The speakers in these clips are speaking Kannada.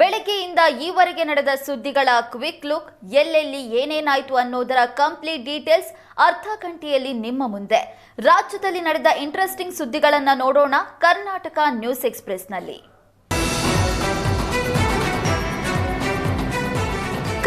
ಬೆಳಗ್ಗೆಯಿಂದ ಈವರೆಗೆ ನಡೆದ ಸುದ್ದಿಗಳ ಕ್ವಿಕ್ ಲುಕ್, ಎಲ್ಲೆಲ್ಲಿ ಏನೇನಾಯಿತು ಅನ್ನೋದರ ಕಂಪ್ಲೀಟ್ ಡೀಟೇಲ್ಸ್ ಅರ್ಧ ಗಂಟೆಯಲ್ಲಿ ನಿಮ್ಮ ಮುಂದೆ. ರಾಜ್ಯದಲ್ಲಿ ನಡೆದ ಇಂಟ್ರೆಸ್ಟಿಂಗ್ ಸುದ್ದಿಗಳನ್ನ ನೋಡೋಣ ಕರ್ನಾಟಕ ನ್ಯೂಸ್ ಎಕ್ಸ್ಪ್ರೆಸ್ನಲ್ಲಿ.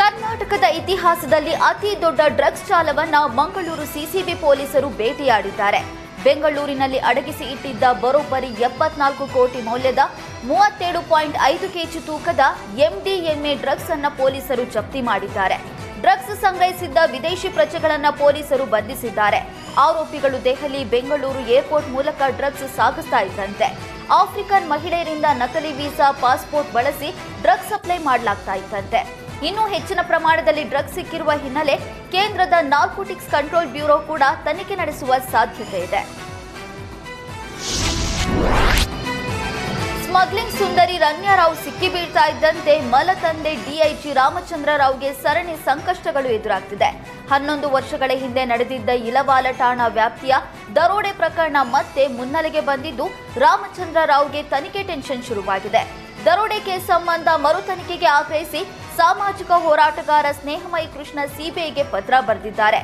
ಕರ್ನಾಟಕದ ಇತಿಹಾಸದಲ್ಲಿ ಅತಿ ದೊಡ್ಡ ಡ್ರಗ್ಸ್ ಜಾಲವನ್ನ ಮಂಗಳೂರು ಸಿಸಿಬಿ ಪೊಲೀಸರು ಬೇಟೆಯಾಡಿದ್ದಾರೆ. ಬೆಂಗಳೂರಿನಲ್ಲಿ ಅಡಗಿಸಿ ಇಟ್ಟಿದ್ದ ಬರೋಬ್ಬರಿ ಎಪ್ಪತ್ನಾಲ್ಕು ಕೋಟಿ ಮೌಲ್ಯದ ಮೂವತ್ತೇಳು ಪಾಯಿಂಟ್ ಐದು ಕೆಜಿ ತೂಕದ ಎಂಡಿಎಂಎ ಡ್ರಗ್ಸ್ ಅನ್ನು ಪೊಲೀಸರು ಜಪ್ತಿ ಮಾಡಿದ್ದಾರೆ. ಡ್ರಗ್ಸ್ ಸಂಗ್ರಹಿಸಿದ್ದ ವಿದೇಶಿ ಪ್ರಜೆಗಳನ್ನು ಪೊಲೀಸರು ಬಂಧಿಸಿದ್ದಾರೆ. ಆರೋಪಿಗಳು ದೆಹಲಿ, ಬೆಂಗಳೂರು ಏರ್ಪೋರ್ಟ್ ಮೂಲಕ ಡ್ರಗ್ಸ್ ಸಾಗಿಸ್ತಾ ಇದ್ದಂತೆ. ಆಫ್ರಿಕನ್ ಮಹಿಳೆಯರಿಂದ ನಕಲಿ ವೀಸಾ, ಪಾಸ್ಪೋರ್ಟ್ ಬಳಸಿ ಡ್ರಗ್ಸ್ ಸಪ್ಲೈ ಮಾಡಲಾಗ್ತಾ ಇತ್ತಂತೆ ಇನ್ನೂ ಹೆಚ್ಚಿನ ಪ್ರಮಾಣದಲ್ಲಿ ಡ್ರಗ್ಸ್ ಸಿಕ್ಕಿರುವ ಹಿನ್ನೆಲೆ ಕೇಂದ್ರದ ನಾರ್ಕೋಟಿಕ್ಸ್ ಕಂಟ್ರೋಲ್ ಬ್ಯೂರೋ ಕೂಡ ತನಿಖೆ ನಡೆಸುವ ಸಾಧ್ಯತೆ ಇದೆ. ಸ್ಮಗ್ಲಿಂಗ್ ಸುಂದರಿ ರಮ್ಯಾರಾವ್ ಸಿಕ್ಕಿ ಬೀಳ್ತಾ ಇದ್ದಂತೆ ಮಲತಂದೆ ಡಿಐಜಿ ರಾಮಚಂದ್ರ ರಾವ್ಗೆ ಸರಣಿ ಸಂಕಷ್ಟಗಳು ಎದುರಾಗ್ತಿದೆ. ಹನ್ನೊಂದು ವರ್ಷಗಳ ಹಿಂದೆ ನಡೆದಿದ್ದ ಇಲವಾಲ ಠಾಣಾ ವ್ಯಾಪ್ತಿಯ ದರೋಡೆ ಪ್ರಕರಣ ಮತ್ತೆ ಮುನ್ನೆಲೆಗೆ ಬಂದಿದ್ದು ರಾಮಚಂದ್ರ ರಾವ್ಗೆ ತನಿಖೆ ಟೆನ್ಷನ್ ಶುರುವಾಗಿದೆ. ದರೋಡೆ ಕೇಸ್ ಸಂಬಂಧ ಮರು ತನಿಖೆಗೆ ಆಗ್ರಹಿಸಿ ಸಾಮಾಜಿಕ ಹೋರಾಟಗಾರ ಸ್ನೇಹಮಯಿ ಕೃಷ್ಣ ಸಿಬಿಐಗೆ ಪತ್ರ ಬರೆದಿದ್ದಾರೆ.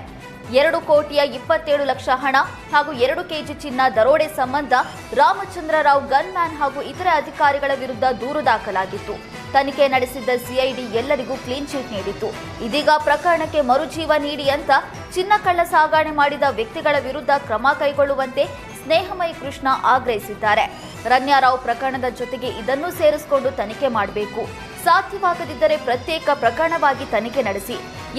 ಎರಡು ಕೋಟಿಯ ಇಪ್ಪತ್ತೇಳು ಲಕ್ಷ ಹಣ ಹಾಗೂ ಎರಡು ಕೆಜಿ ಚಿನ್ನ ದರೋಡೆ ಸಂಬಂಧ ರಾಮಚಂದ್ರ ರಾವ್ ಗನ್ಮ್ಯಾನ್ ಹಾಗೂ ಇತರೆ ಅಧಿಕಾರಿಗಳ ವಿರುದ್ಧ ದೂರು ದಾಖಲಾಗಿತ್ತು. ತನಿಖೆ ನಡೆಸಿದ್ದ ಸಿಐಡಿ ಎಲ್ಲರಿಗೂ ಕ್ಲೀನ್ ಚೀಟ್ ನೀಡಿತ್ತು. ಇದೀಗ ಪ್ರಕರಣಕ್ಕೆ ಮರುಜೀವ ನೀಡಿ ಅಂತ ಚಿನ್ನ ಕಳ್ಳ ಸಾಗಾಣೆ ಮಾಡಿದ ವ್ಯಕ್ತಿಗಳ ವಿರುದ್ಧ ಕ್ರಮ ಕೈಗೊಳ್ಳುವಂತೆ ಸ್ನೇಹಮಯಿ ಕೃಷ್ಣ ಆಗ್ರಹಿಸಿದ್ದಾರೆ. ರನ್ಯಾರಾವ್ ಪ್ರಕರಣದ ಜೊತೆಗೆ ಇದನ್ನು ಸೇರಿಸಿಕೊಂಡು ತನಿಖೆ ಮಾಡಬೇಕು. ಸಾಧ್ಯವಾಗದಿದ್ದರೆ ಪ್ರತ್ಯೇಕ ಪ್ರಕರಣವಾಗಿ ತನಿಖೆ ನಡೆಸಿ.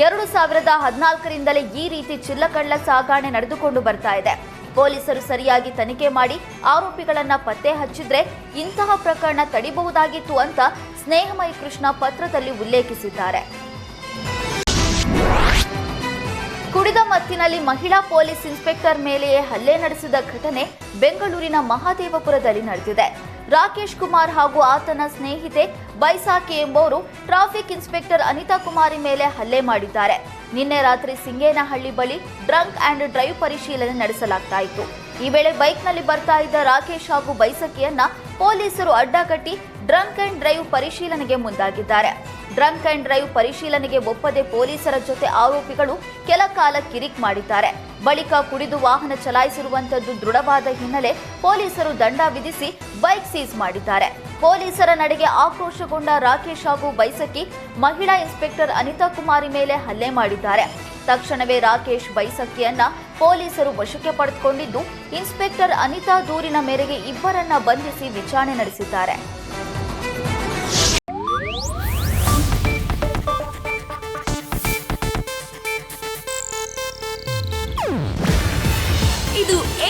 ಎರಡು ಸಾವಿರದ ಹದಿನಾಲ್ಕರಿಂದಲೇ ಈ ರೀತಿ ಚಿಲ್ಲಕಳ್ಳ ಸಾಗಾಣೆ ನಡೆದುಕೊಂಡು ಬರ್ತಾ ಇದೆ. ಪೊಲೀಸರು ಸರಿಯಾಗಿ ತನಿಖೆ ಮಾಡಿ ಆರೋಪಿಗಳನ್ನ ಪತ್ತೆ ಹಚ್ಚಿದ್ರೆ ಇಂತಹ ಪ್ರಕರಣ ತಡಿಬಹುದಾಗಿತ್ತು ಅಂತ ಸ್ನೇಹಮಯಿ ಕೃಷ್ಣ ಪತ್ರದಲ್ಲಿ ಉಲ್ಲೇಖಿಸಿದ್ದಾರೆ. ಕುಡಿದ ಮತ್ತಿನಲ್ಲಿ ಮಹಿಳಾ ಪೊಲೀಸ್ ಇನ್ಸ್ಪೆಕ್ಟರ್ ಮೇಲೆಯೇ ಹಲ್ಲೆ ನಡೆಸಿದ ಘಟನೆ ಬೆಂಗಳೂರಿನ ಮಹಾದೇವಪುರದಲ್ಲಿ ನಡೆದಿದೆ. ರಾಕೇಶ್ ಕುಮಾರ್ ಹಾಗೂ ಆತನ ಸ್ನೇಹಿತೆ ಬೈಸಾಕಿ ಎಂಬುವರು ಟ್ರಾಫಿಕ್ ಇನ್ಸ್ಪೆಕ್ಟರ್ ಅನಿತಾ ಕುಮಾರಿ ಮೇಲೆ ಹಲ್ಲೆ ಮಾಡಿದ್ದಾರೆ. ನಿನ್ನೆ ರಾತ್ರಿ ಸಿಂಗೇನಹಳ್ಳಿ ಬಳಿ ಡ್ರಂಕ್ ಅಂಡ್ ಡ್ರೈವ್ ಪರಿಶೀಲನೆ ನಡೆಸಲಾಗ್ತಾ ಇತ್ತು ಈ ವೇಳೆ ಬೈಕ್ನಲ್ಲಿ ಬರ್ತಾ ಇದ್ದ ರಾಕೇಶ್ ಹಾಗೂ ಬೈಸಕಿಯನ್ನ ಪೊಲೀಸರು ಅಡ್ಡಗಟ್ಟಿ ಡ್ರಂಕ್ ಅಂಡ್ ಡ್ರೈವ್ ಪರಿಶೀಲನೆಗೆ ಮುಂದಾಗಿದ್ದಾರೆ. ಡ್ರಂಕ್ ಅಂಡ್ ಡ್ರೈವ್ ಪರಿಶೀಲನೆಗೆ ಒಪ್ಪದೆ ಪೊಲೀಸರ ಜೊತೆ ಆರೋಪಿಗಳು ಕೆಲ ಕಾಲ ಕಿರಿಕ್ ಮಾಡಿದ್ದಾರೆ. ಬಳಿಕ ಕುಡಿದು ವಾಹನ ಚಲಾಯಿಸಿರುವಂತದ್ದು ದೃಢವಾದ ಹಿನ್ನೆಲೆ ಪೊಲೀಸರು ದಂಡ ವಿಧಿಸಿ ಬೈಕ್ ಸೀಸ್ ಮಾಡಿದ್ದಾರೆ. ಪೊಲೀಸರ ನಡೆಗೆ ಆಕ್ರೋಶಗೊಂಡ ರಾಕೇಶ್ ಹಾಗೂ ಬೈಸಕಿ ಮಹಿಳಾ ಇನ್ಸ್ಪೆಕ್ಟರ್ ಅನಿತಾ ಕುಮಾರಿ ಮೇಲೆ ಹಲ್ಲೆ ಮಾಡಿದ್ದಾರೆ. ತಕ್ಷಣವೇ ರಾಕೇಶ್ ಬೈಸಕಿಯನ್ನ ಪೊಲೀಸರು ವಶಕ್ಕೆ ಪಡೆದುಕೊಂಡಿದ್ದು, ಇನ್ಸ್ಪೆಕ್ಟರ್ ಅನಿತಾ ದೂರಿನ ಮೇರೆಗೆ ಇಬ್ಬರನ್ನ ಬಂಧಿಸಿ ವಿಚಾರಣೆ ನಡೆಸಿದ್ದಾರೆ.